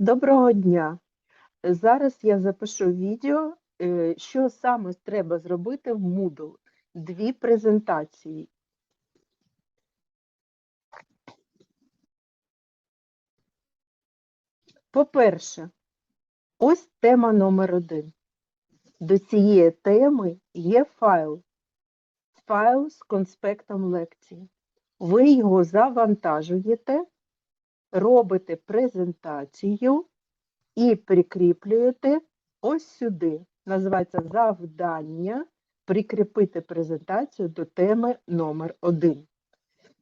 Доброго дня! Зараз я запишу відео, е, що саме треба зробити в Moodle. Дві презентації. По-перше, ось тема номер один. До цієї теми є файл. Файл з конспектом лекції. Ви його завантажуєте, робите презентацію і прикріплюєте ось сюди. Називається завдання прикріпити презентацію до теми номер 1.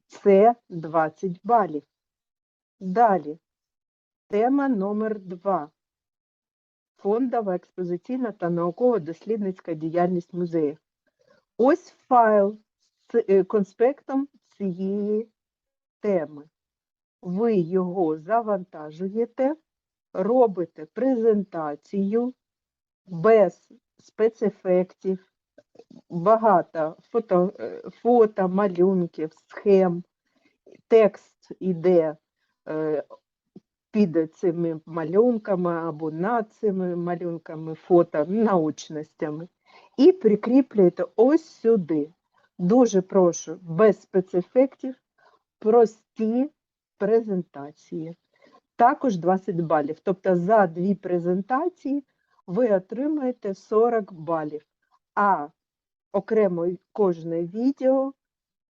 Це 20 балів. Далі. Тема номер 2. Фондова, експозиційна та науково-дослідницька діяльність музеїв. Ось файл з е, конспектом цієї теми. Ви його завантажуєте, робите презентацію без спецефектів, багато фото, е, фото, малюнків, схем, текст іде е, під цими малюнками або над цими малюнками, фото, наочностями. І прикріплюєте ось сюди. Дуже прошу, без спецефектів, прості презентації. Також 20 балів. Тобто за дві презентації ви отримаєте 40 балів. А окремо кожне відео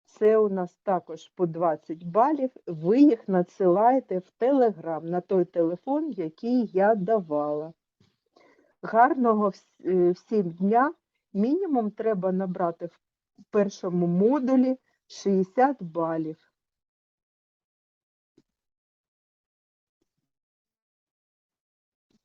це у нас також по 20 балів. Ви їх надсилаєте в Телеграм на той телефон, який я давала. Гарного е, всім дня. Мінімум треба набрати в першому модулі 60 балів.